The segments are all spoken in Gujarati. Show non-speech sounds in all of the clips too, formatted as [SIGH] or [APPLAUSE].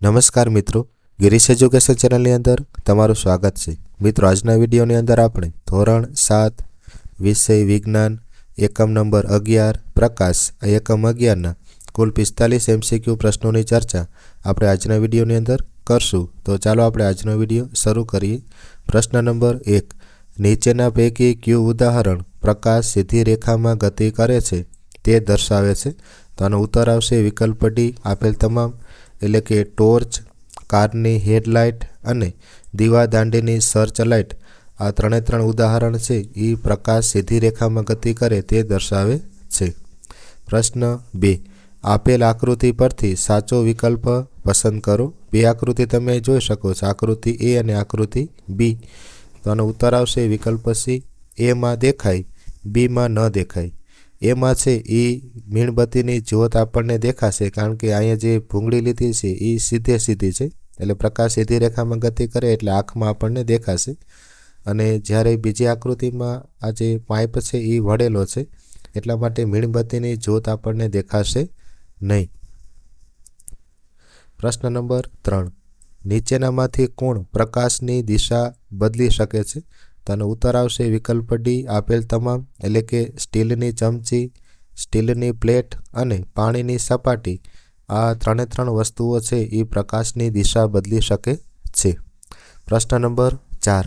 નમસ્કાર મિત્રો, ગિરીશ એજ્યુકેશન ચેનલની અંદર તમારું સ્વાગત છે. મિત્રો, આજના વિડીયોની અંદર આપણે ધોરણ સાત, વિષય વિજ્ઞાન, એકમ નંબર અગિયાર, પ્રકાશ, એકમ અગિયારના કુલ પિસ્તાલીસ એમસીક્યુ પ્રશ્નોની ચર્ચા આપણે આજના વિડીયોની અંદર કરશું. તો ચાલો આપણે આજનો વીડિયો શરૂ કરીએ. પ્રશ્ન નંબર એક, નીચેના પૈકી ક્યુ ઉદાહરણ પ્રકાશ સીધી રેખામાં ગતિ કરે છે તે દર્શાવે છે? તો આનો ઉત્તર આવશે વિકલ્પ ડી, આપેલ તમામ એટલે કે ટોર્ચ, કારની હેડલાઇટ અને દીવાદાંડીની સર્ચ લાઇટ આ ત્રણે ત્રણ ઉદાહરણ છે. એ પ્રકાશ સીધી રેખામાં ગતિ કરે તે દર્શાવે છે. પ્રશ્ન બે. આપેલ આકૃતિ પરથી સાચો વિકલ્પ પસંદ કરો. બે આકૃતિ તમે જોઈ શકો છો. આકૃતિ એ અને આકૃતિ બી. તો આનો ઉત્તર આવશે વિકલ્પ સી. એમાં દેખાય બીમાં ન દેખાય. એમાં છે એ મીણબત્તીની જ્યોત આપણને દેખાશે કારણ કે અહીંયા જે ભૂંગળી લીધી છે એ સીધે સીધી છે. એટલે પ્રકાશ સીધી રેખામાં ગતિ કરે એટલે આંખમાં આપણને દેખાશે. અને જ્યારે બીજી આકૃતિમાં આ જે પાઇપ છે એ વળેલો છે, એટલા માટે મીણબત્તીની જ્યોત આપણને દેખાશે નહીં. પ્રશ્ન નંબર ત્રણ. નીચેનામાંથી કોણ પ્રકાશની દિશા બદલી શકે છે? તેનો ઉત્તર આવશે વિકલ્પ ડી આપેલ તમામ, એટલે કે સ્ટીલની ચમચી, સ્ટીલની પ્લેટ અને પાણીની સપાટી. આ ત્રણે ત્રણ વસ્તુઓ છે એ પ્રકાશની દિશા બદલી શકે છે. પ્રશ્ન નંબર ચાર.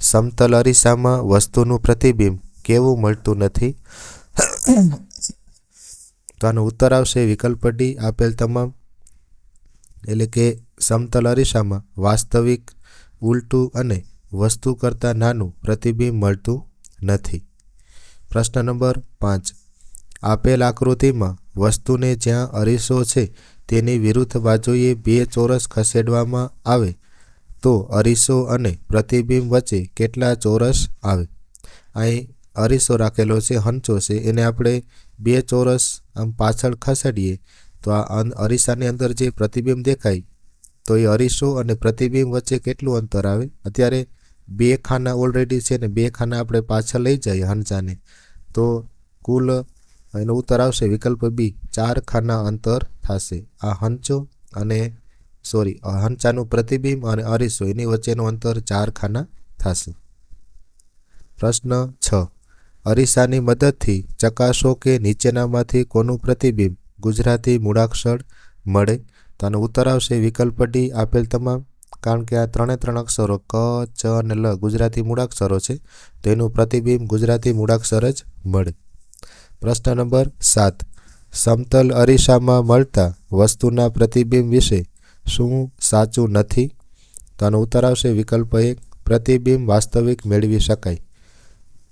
સમતલ અરીસામાં વસ્તુનું પ્રતિબિંબ કેવું મળતું નથી? તો આનો ઉત્તર આવશે વિકલ્પ ડી આપેલ તમામ, એટલે કે સમતલ અરીસામાં વાસ્તવિક, ઉલટું અને વસ્તુ કરતાં નાનું પ્રતિબિંબ મળતું નથી. પ્રશ્ન નંબર પાંચ. આપેલ આકૃતિમાં વસ્તુને જ્યાં અરીસો છે તેની વિરુદ્ધ બાજુએ બે ચોરસ ખસેડવામાં આવે તો અરીસો અને પ્રતિબિંબ વચ્ચે કેટલા ચોરસ આવે? અહીં અરીસો રાખેલો છે, હંચો છે. એને આપણે બે ચોરસ આમ પાછળ ખસેડીએ તો આ અરીસાની અંદર જે પ્રતિબિંબ દેખાય તો એ અરીસો અને પ્રતિબિંબ વચ્ચે કેટલું અંતર આવે? અત્યારે બે ખાના ઓલરેડી છે ને બે ખાના આપણે પાછળ લઈ જઈએ હંચાને તો કુલ એનો ઉત્તર આવશે વિકલ્પ બી ચાર ખાના અંતર થશે. આ હંચો અને સોરી હંચાનું પ્રતિબિંબ અને અરીસો, એની વચ્ચેનું અંતર ચાર ખાના થશે. પ્રશ્ન છ. અરીસાની મદદથી ચકાસો કે નીચેનામાંથી કોનું પ્રતિબિંબ ગુજરાતી મૂળાક્ષર મળે? તો આનો ઉત્તર આવશે વિકલ્પ ડી આપેલ તમામ કારણ કે આ ત્રણે ત્રણ અક્ષરો ક, ચ અને લ ગુજરાતી મૂળાક્ષરો છે, તો એનું પ્રતિબિંબ ગુજરાતી મૂળાક્ષર જ મળે. પ્રશ્ન નંબર સાત. સમતલ અરીસામાં મળતા વસ્તુના પ્રતિબિંબ વિશે શું સાચું નથી? તો આનો ઉત્તર આવશે વિકલ્પ એક, પ્રતિબિંબ વાસ્તવિક મેળવી શકાય.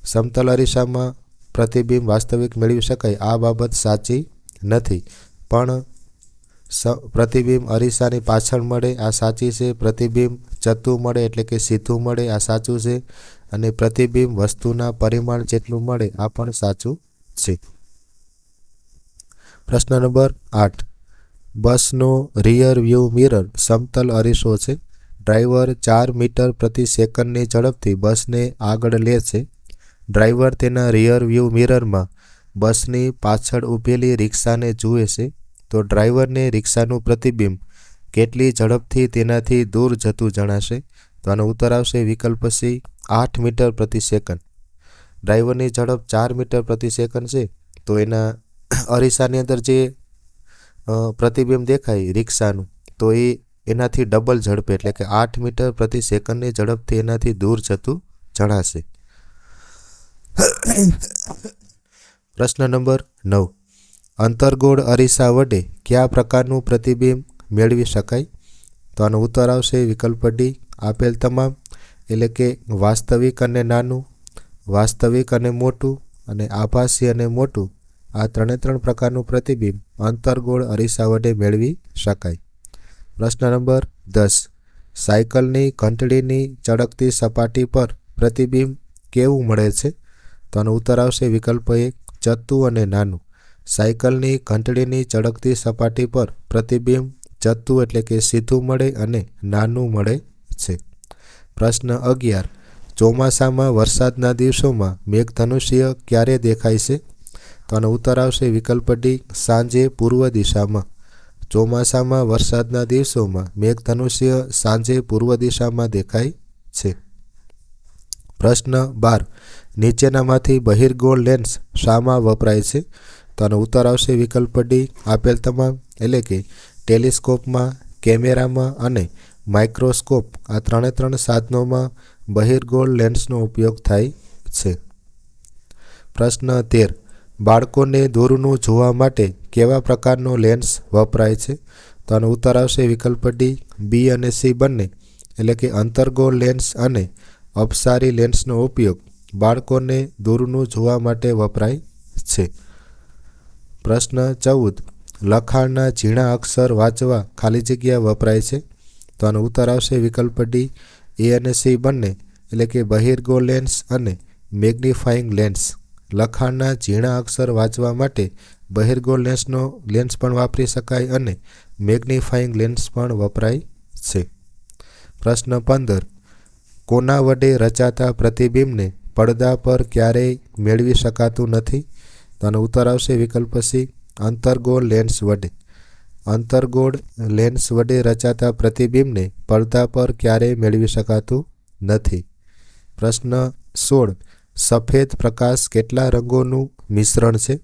સમતલ અરીસામાં પ્રતિબિંબ વાસ્તવિક મેળવી શકાય, આ બાબત સાચી નથી. પણ પ્રતિબિંબ અરીસાની પાછળ મળે, આ સાચી છે. પ્રતિબિંબ ચતું મળે એટલે કે સીધું મળે, આ સાચું છે. અને પ્રતિબિંબ વસ્તુના પરિમાણ જેટલું મળે, આ પણ સાચું છે. પ્રશ્ન નંબર આઠ. બસનો રિયર વ્યૂ મિરર સમતલ અરીસો છે. ડ્રાઈવર ચાર મીટર પ્રતિ સેકન્ડની ઝડપથી બસને આગળ લે છે. ડ્રાઈવર તેના રિયર વ્યૂ મિરરમાં બસની પાછળ ઊભેલી રિક્ષાને જુએ છે. તો ડ્રાઈવરને રિક્ષાનું પ્રતિબિંબ કેટલી ઝડપથી તેનાથી દૂર જતું જણાશે? તો આનો ઉત્તર આવશે વિકલ્પ સી આઠ મીટર પ્રતિ સેકન્ડ. ડ્રાઈવરની ઝડપ ચાર મીટર પ્રતિ સેકન્ડ છે. તો એના અરીસાની અંદર જે પ્રતિબિંબ દેખાય રિક્ષાનું, તો એ એનાથી ડબલ ઝડપે, એટલે કે આઠ મીટર પ્રતિ સેકન્ડની ઝડપથી એનાથી દૂર જતું જણાશે. પ્રશ્ન નંબર નવ. અંતર્ગોળ અરીસા વડે કયા પ્રકારનું પ્રતિબિંબ મેળવી શકાય? તો આનો ઉત્તર આવશે વિકલ્પ ડી આપેલ તમામ, એટલે કે વાસ્તવિક અને નાનું, વાસ્તવિક અને મોટું, અને આભાસી અને મોટું, આ ત્રણે ત્રણ પ્રકારનું પ્રતિબિંબ અંતર્ગોળ અરીસા વડે મેળવી શકાય. પ્રશ્ન નંબર દસ, સાયકલની ઘંટડીની ચળકતી સપાટી પર પ્રતિબિંબ કેવું મળે છે? તો આનો ઉત્તર આવશે વિકલ્પ એક ચતું અને નાનું. સાયકલની ઘંટડીની ચળકતી સપાટી પર પ્રતિબિંબ જતું એટલે કે સીધું મળે અને નાનું મળે છે. પ્રશ્ન અગિયાર. ચોમાસામાં વરસાદના દિવસોમાં મેઘધનુષ્ય ક્યારે દેખાય છે? તો આનો ઉત્તર આવશે વિકલ્પ ડી, સાંજે પૂર્વ દિશામાં. ચોમાસામાં વરસાદના દિવસોમાં મેઘધનુષ્ય સાંજે પૂર્વ દિશામાં દેખાય છે. પ્રશ્ન બાર. નીચેનામાંથી બહિર્ગોળ લેન્સ શામાં વપરાય છે? તો આનો ઉત્તર આવશે વિકલ્પ ડી આપેલ તમામ, એટલે કે ટેલિસ્કોપમાં, કેમેરામાં અને માઇક્રોસ્કોપ આ ત્રણે ત્રણ સાધનોમાં બહિર્ગોળ લેન્સનો ઉપયોગ થાય છે. પ્રશ્ન તેર. બાળકોને દૂરનું જોવા માટે કેવા પ્રકારનો લેન્સ વપરાય છે? તો આનો ઉત્તર આવશે વિકલ્પ ડી બી અને સી બંને, એટલે કે અંતર્ગોળ લેન્સ અને અપસારી લેન્સનો ઉપયોગ બાળકોને દૂરનું જોવા માટે વપરાય છે. પ્રશ્ન ચૌદ. લખાણના ઝીણા અક્ષર વાંચવા ખાલી જગ્યા વપરાય છે? તો આનો ઉત્તર આવશે વિકલ્પ ડી એ અને સી બંને, એટલે કે બહિર્ગો લેન્સ અને મેગ્નિફાઈંગ લેન્સ લખાણના ઝીણા અક્ષર વાંચવા માટે બહિર્ગો લેન્સનો લેન્સ પણ વાપરી શકાય અને મેગ્નિફાઈંગ લેન્સ પણ વપરાય છે. પ્રશ્ન પંદર. કોના વડે રચાતા પ્રતિબિંબને પડદા પર ક્યારેય મેળવી શકાતું નથી? તો આનો ઉત્તર આવશે વિકલ્પ સી, અંતર્ગોળ લેન્સ વડે. અંતર્ગોળ લેન્સ વડે રચાતા પ્રતિબિંબને પડદા પર ક્યારેય મેળવી શકાતું નથી. પ્રશ્ન સોળ, સફેદ પ્રકાશ કેટલા રંગોનું મિશ્રણ છે?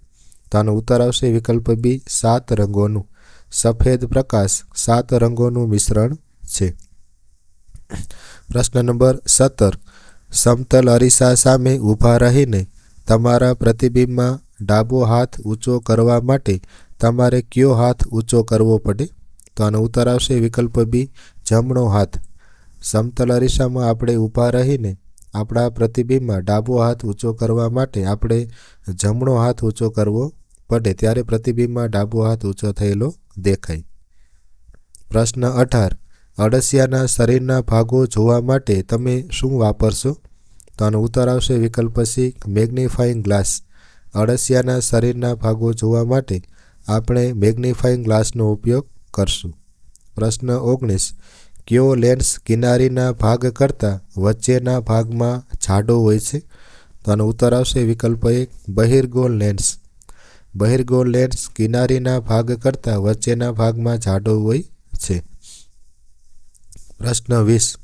તો આનો ઉત્તર આવશે વિકલ્પ બી, સાત રંગોનું. સફેદ પ્રકાશ સાત રંગોનું મિશ્રણ છે. પ્રશ્ન નંબર સત્તર, સમતલ અરીસા સામે ઊભા રહીને તમારા પ્રતિબિંબમાં ડાબો હાથ ઊંચો કરવા માટે તમારે કયો હાથ ઊંચો કરવો પડે? તો આનો ઉત્તર આવશે વિકલ્પ બી જમણો હાથ. સમતલ અરીસામાં આપણે ઊભા રહીને આપણા પ્રતિબિંબમાં ડાબો હાથ ઊંચો કરવા માટે આપણે જમણો હાથ ઊંચો કરવો પડે, ત્યારે પ્રતિબિંબમાં ડાબો હાથ ઊંચો થયેલો દેખાય. પ્રશ્ન અઢાર. અળસિયાના શરીરના ભાગો જોવા માટે તમે શું વાપરશો? તો આનો ઉત્તર આવશે વિકલ્પ સી મેગ્નિફાઈંગ ગ્લાસ. અળસિયાના શરીરના ભાગો જોવા માટે આપણે મેગ્નિફાઈંગ ગ્લાસનો ઉપયોગ કરશું. પ્રશ્ન ઓગણીસ. કયો લેન્સ કિનારીના ભાગ કરતાં વચ્ચેના ભાગમાં જાડો હોય છે? તો આનો ઉત્તર આવશે વિકલ્પ એક, બહિર્ગોળ લેન્સ. બહિર્ગોળ લેન્સ કિનારીના ભાગ કરતાં વચ્ચેના ભાગમાં જાડો હોય છે. પ્રશ્ન વીસ.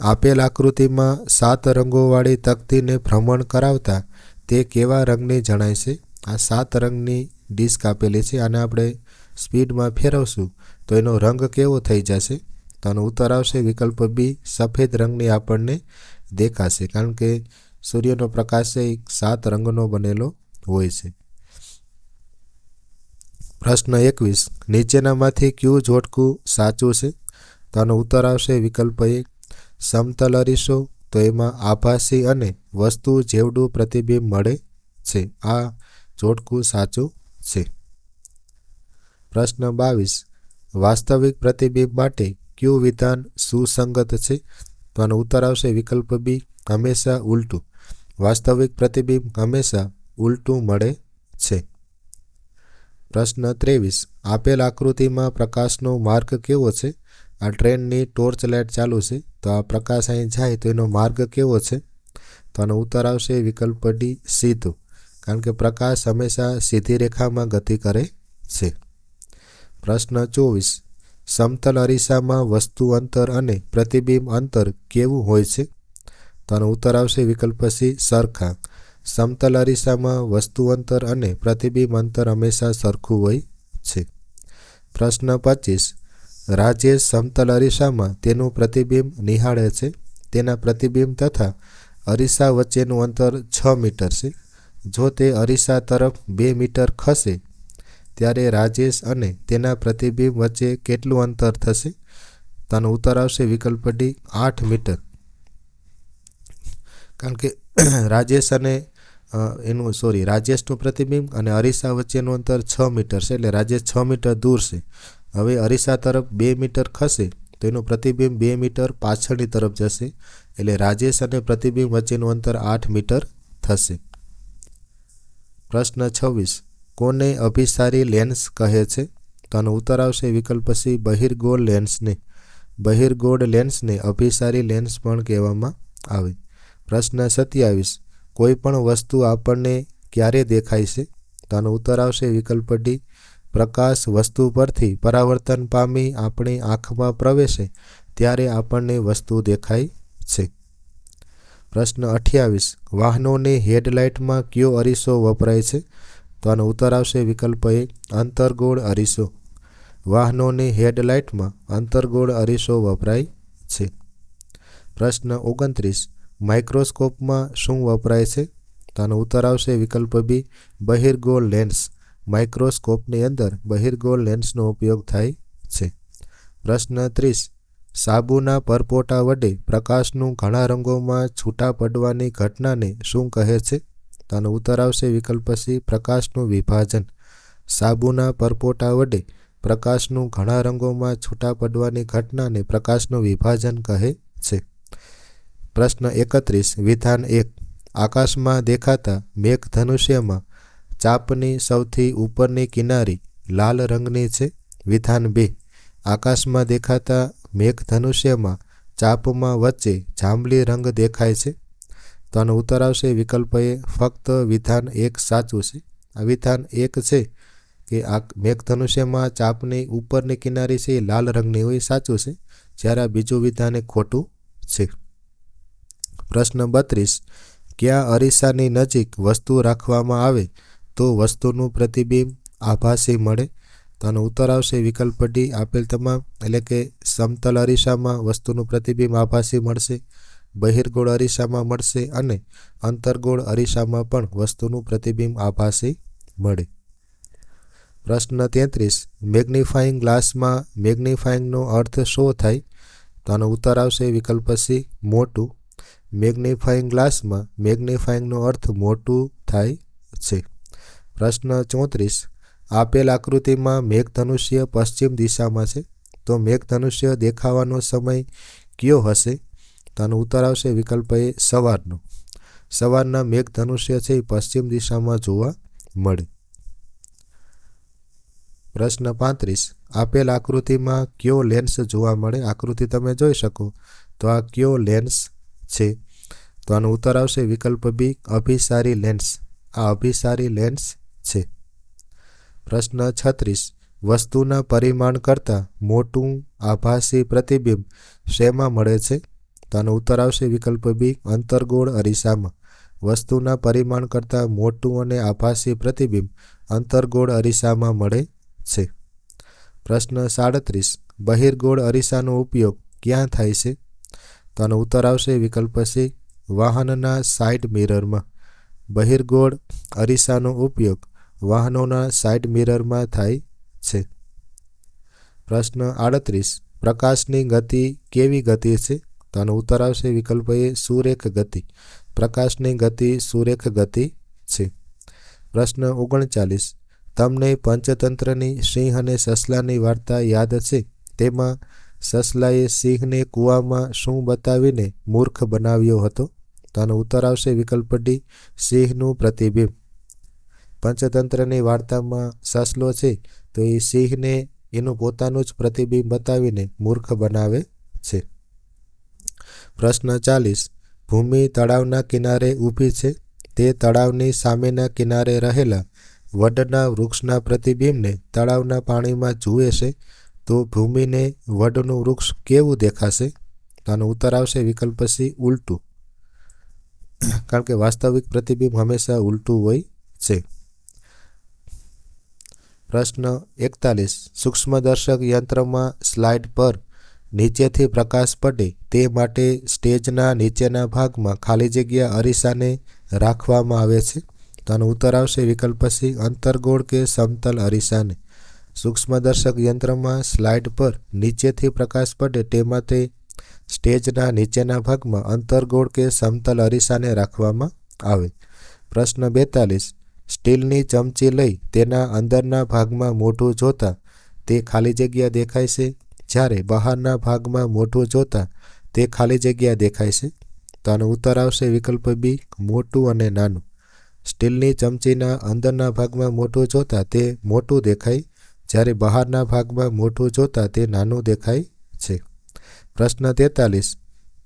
આપેલ આકૃતિમાં સાત રંગોવાળી તકતીને ભ્રમણ કરાવતા તે કેવા રંગની જણાય છે? આ સાત રંગની ડિસ્ક આપેલી છે આને આપણે સ્પીડમાં ફેરવશું. તો એનો રંગ કેવો થઈ જશે? તો આનો ઉત્તર આવશે વિકલ્પ બી સફેદ રંગની આપણને દેખાશે, કારણ કે સૂર્યનો પ્રકાશ એ સાત રંગનો બનેલો હોય છે. પ્રશ્ન એકવીસ, નીચેનામાંથી કયું જોટકું સાચું છે? તો આનો ઉત્તર આવશે વિકલ્પ એક સમતલ અરીસો, તો એમાં આભાસી અને વસ્તુ જેવડું પ્રતિબિંબ મળે છે, આ જોડકું સાચું છે. પ્રશ્ન બાવીસ. વાસ્તવિક પ્રતિબિંબ માટે કયું વિધાન સુસંગત છે? તો આનો ઉત્તર આવશે વિકલ્પ બી, હંમેશા ઉલટું. વાસ્તવિક પ્રતિબિંબ હંમેશા ઉલટું મળે છે. પ્રશ્ન ત્રેવીસ. આપેલ આકૃતિમાં પ્રકાશનો માર્ગ કેવો છે? આ ટ્રેનની ટોર્ચ લાઇટ ચાલુ છે, તો આ પ્રકાશ અહીં જાય તો એનો માર્ગ કેવો છે? આનો ઉત્તર આવશે વિકલ્પ ડી સીધું, કારણ કે પ્રકાશ હંમેશા સીધી રેખામાં ગતિ કરે છે. પ્રશ્ન ચોવીસ, સમતલ અરીસામાં વસ્તુ અંતર અને પ્રતિબિંબ અંતર કેવું હોય છે? તો ઉત્તર આવશે વિકલ્પ સી, સરખા. સમતલ અરીસામાં વસ્તુ અંતર અને પ્રતિબિંબ અંતર હંમેશા સરખું હોય છે. પ્રશ્ન પચીસ રાજેશ સમતલ અરીસામાં તેનું પ્રતિબિંબ નિહાળે છે? તેના પ્રતિબિંબ તથા અરીસા વચ્ચેનું અંતર છ મીટર છે. જો તે અરીસા તરફ બે મીટર ખસે, ત્યારે રાજેશ અને તેના પ્રતિબિંબ વચ્ચે કેટલું અંતર થશે? તેનો ઉત્તર આવશે વિકલ્પ ડી, આઠ મીટર. કારણ કે [CLEARS THROAT] રાજેશ અને એનું સોરી રાજેશનું પ્રતિબિંબ અને અરીસા વચ્ચેનું અંતર છ મીટર છે, એટલે રાજેશ છ મીટર દૂર છે. હવે અરીસા તરફ બે મીટર ખસે તો પ્રતિબિંબ બે મીટર પાછળની તરફ જશે એટલે રાજેશ અને પ્રતિબિંબ વચ્ચેનું અંતર આઠ મીટર થશે. પ્રશ્ન છવ્વીસ. કોને અભિસારી લેન્સ કહે છે? તો આનો ઉત્તર આવશે વિકલ્પ સી, બહિર્ગોળ લેન્સને. બહિર્ગોળ લેન્સને અભિસારી લેન્સ પણ કહેવામાં આવે. પ્રશ્ન સત્યાવીસ. કોઈ પણ વસ્તુ આપણને ક્યારે દેખાય છે? તો આનો ઉત્તર આવશે વિકલ્પ ડી પ્રકાશ વસ્તુ પરથી પરાવર્તન પામી આપણી આંખમાં પ્રવેશે ત્યારે આપણને વસ્તુ દેખાય છે. પ્રશ્ન અઠ્યાવીસ. વાહનોની હેડલાઇટમાં કયો અરીસો વપરાય છે? તો આનો ઉત્તર આવશે વિકલ્પ એ, અંતર્ગોળ અરીસો. વાહનોની હેડલાઇટમાં અંતર્ગોળ અરીસો વપરાય છે. પ્રશ્ન ઓગણત્રીસ. માઇક્રોસ્કોપમાં શું વપરાય છે? તો આનો ઉત્તર આવશે વિકલ્પ બી, બહિર્ગોળ લેન્સ. માઇક્રોસ્કોપની અંદર બહિર્ગોળ લેન્સનો ઉપયોગ થાય છે. પ્રશ્ન ત્રીસ. સાબુના પરપોટા વડે પ્રકાશનું ઘણા રંગોમાં છૂટા પડવાની ઘટનાને શું કહે છે? તેનો ઉત્તર આવશે વિકલ્પ સી, પ્રકાશનું વિભાજન. સાબુના પરપોટા વડે પ્રકાશનું ઘણા રંગોમાં છૂટા પડવાની ઘટનાને પ્રકાશનું વિભાજન કહે છે. પ્રશ્ન એકત્રીસ. વિધાન એક. આકાશમાં દેખાતા મેઘધનુષ્યમાં ચાપની સૌથી ઉપરની કિનારી લાલ રંગની છે. વિધાન બે. આકાશમાં દેખાતા મેઘધનુષ્યમાં ચાપમાં વચ્ચે જાંબલી રંગ દેખાય છે. તો આનો ઉત્તર આવશે વિકલ્પ એ ફક્ત વિધાન એક સાચું છે. આ વિધાન એક છે કે આ મેઘધનુષ્યમાં ચાપની ઉપરની કિનારી છે એ લાલ રંગની હોય સાચું છે, જ્યારે આ બીજું વિધાન એ ખોટું છે. પ્રશ્ન બત્રીસ. ક્યાં અરીસાની નજીક વસ્તુ રાખવામાં આવે તો વસ્તુનું પ્રતિબિંબ આભાસી મળે. તો આનો ઉત્તર આવશે, વિકલ્પ ડી આપેલ તમામ, એટલે કે સમતલ અરીસામાં વસ્તુનું પ્રતિબિંબ આભાસી મળશે, બહિર્ગોળ અરીસામાં મળશે અને અંતરગોળ અરીસામાં પણ વસ્તુનું પ્રતિબિંબ આભાસી મળે. પ્રશ્ન તેત્રીસ મેગ્નિફાઈંગ ગ્લાસમાં મેગ્નિફાઈંગનો અર્થ શું થાય? તો આનો ઉત્તર આવશે, વિકલ્પ સી મોટું. મેગ્નિફાઈંગ ગ્લાસમાં મેગ્નિફાઈંગનો અર્થ મોટું થાય છે. પ્રશ્ન ચોત્રીસ. આપેલ આકૃતિમાં મેઘધનુષ્ય પશ્ચિમ દિશામાં છે. તો મેઘધનુષ્ય દેખાવાનો સમય કયો હશે? તો આનો ઉત્તર આવશે વિકલ્પ એ સવારનો. સવારના મેઘધનુષ્ય છે એ પશ્ચિમ દિશામાં જોવા મળે. પ્રશ્ન પાંત્રીસ. આપેલ આકૃતિમાં કયો લેન્સ જોવા મળે? આકૃતિ તમે જોઈ શકો. તો આ કયો લેન્સ છે? તો આનો ઉત્તર આવશે વિકલ્પ બી અભિસારી લેન્સ આ અભિસારી લેન્સ છે. પ્રશ્ન છત્રીસ. વસ્તુના પરિમાણ કરતાં મોટું આભાસી પ્રતિબિંબ શેમાં મળે છે? તો ઉત્તર આવશે વિકલ્પ બી, અંતરગોળ અરીસામાં. વસ્તુના પરિમાણ કરતાં મોટું અને આભાસી પ્રતિબિંબ અંતરગોળ અરીસામાં મળે છે. પ્રશ્ન સાડત્રીસ. બહિર્ગોળ અરીસાનો ઉપયોગ ક્યાં થાય છે? તો ઉત્તર આવશે વિકલ્પ સી, વાહનના સાઇડ મિરરમાં. બહિર્ગોળ અરીસાનો ઉપયોગ વાહનોના સાઇડ મિરરમાં થાય છે. પ્રશ્ન આડત્રીસ, પ્રકાશની ગતિ કેવી ગતિ છે? તો આનો ઉત્તર આવશે વિકલ્પ એ સુરેખ ગતિ. પ્રકાશની ગતિ સુરેખ ગતિ છે. પ્રશ્ન ઓગણચાલીસ, તમને પંચતંત્રની સિંહ અને સસલાની વાર્તા યાદ છે? તેમાં સસલાએ સિંહને કૂવામાં શું બતાવીને મૂર્ખ બનાવ્યો હતો? તો આનો ઉત્તર આવશે વિકલ્પ ડી, સિંહનું પ્રતિબિંબ. પંચતંત્રની વાર્તામાં સસલો છે, તો એ સિંહને એનું પોતાનું જ પ્રતિબિંબ બતાવીને મૂર્ખ બનાવે છે. પ્રશ્ન ચાલીસ. ભૂમિ તળાવના કિનારે ઊભી છે. તે તળાવની સામેના કિનારે રહેલા વડના વૃક્ષના પ્રતિબિંબને તળાવના પાણીમાં જુએ છે, તો ભૂમિને વડનું વૃક્ષ કેવું દેખાશે? આનો ઉત્તર આવશે વિકલ્પ સી, ઉલટું. કારણ કે વાસ્તવિક પ્રતિબિંબ હંમેશા ઉલટું હોય છે. પ્રશ્ન એકતાલીસ. સૂક્ષ્મદર્શક યંત્રમાં સ્લાઇડ પર નીચેથી પ્રકાશ પડે તે માટે સ્ટેજના નીચેના ભાગમાં ખાલી જગ્યા અરીસાને રાખવામાં આવે છે. તો આનો ઉત્તર આવશે વિકલ્પ સી, અંતરગોળ કે સમતલ અરીસાને. સૂક્ષ્મદર્શક યંત્રમાં સ્લાઇડ પર નીચેથી પ્રકાશ પડે તે માટે સ્ટેજના નીચેના ભાગમાં અંતરગોળ કે સમતલ અરીસાને રાખવામાં આવે. પ્રશ્ન બેતાલીસ. સ્ટીલની ચમચી લઈ તેના અંદરના ભાગમાં મોઢું જોતા તે ખાલી જગ્યા દેખાય છે. જ્યારે બહારના ભાગમાં મોઢું જોતા તે ખાલી જગ્યા દેખાય છે. તો આનો ઉત્તર આવશે વિકલ્પ બી મોટું અને નાનું. સ્ટીલની ચમચીના અંદરના ભાગમાં મોટું જોતા તે મોટું દેખાય. જ્યારે બહારના ભાગમાં મોટું જોતા તે નાનું દેખાય છે. પ્રશ્ન તેતાલીસ.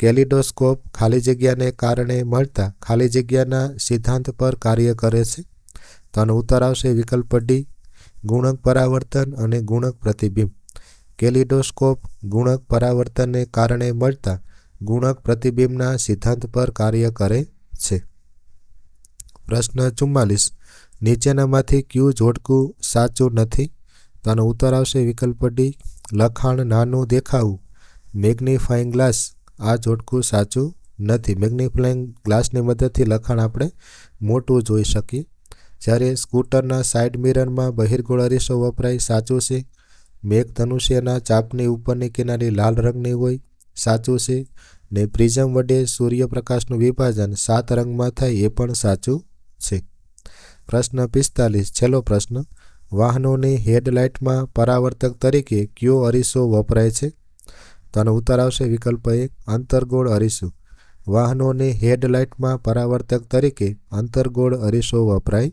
કેલિડોસ્કોપ ખાલી જગ્યાને કારણે મળતા ખાલી જગ્યાના સિદ્ધાંત પર કાર્ય કરે છે? તો આનો ઉત્તર આવશે વિકલ્પ ડી ગુણક પરાવર્તન અને ગુણક પ્રતિબિંબ. કેલિડોસ્કોપ ગુણક પરાવર્તનને કારણે મળતા ગુણક પ્રતિબિંબના સિદ્ધાંત પર કાર્ય કરે છે. પ્રશ્ન ચુમ્માલીસ, નીચેનામાંથી ક્યુ જોડકું સાચું નથી? તો આનો ઉત્તર આવશે વિકલ્પ ડી લખાણ નાનું દેખાવું. મેગ્નિફાઈંગ ગ્લાસ, આ જોડકું સાચું નથી. મેગ્નિફાઈંગ ગ્લાસની મદદથી લખાણ આપણે મોટું જોઈ શકીએ. જ્યારે સ્કૂટરના સાઇડ મિરરમાં બહિર્ગોળ અરીસો વપરાય, સાચું છે. મેઘ ધનુષ્યના ચાપની ઉપરની કિનારી લાલ રંગની હોય, સાચું છે. ને પ્રિઝમ વડે સૂર્યપ્રકાશનું વિભાજન સાત રંગમાં થાય એ પણ સાચું છે. પ્રશ્ન પિસ્તાલીસ, છેલ્લો પ્રશ્ન. વાહનોની હેડલાઇટમાં પરાવર્તક તરીકે કયો અરીસો વપરાય છે? તેનો ઉત્તર આવશે વિકલ્પ એક, અંતર્ગોળ અરીસો. વાહનોની હેડલાઇટમાં પરાવર્તક તરીકે અંતર્ગોળ અરીસો વપરાય.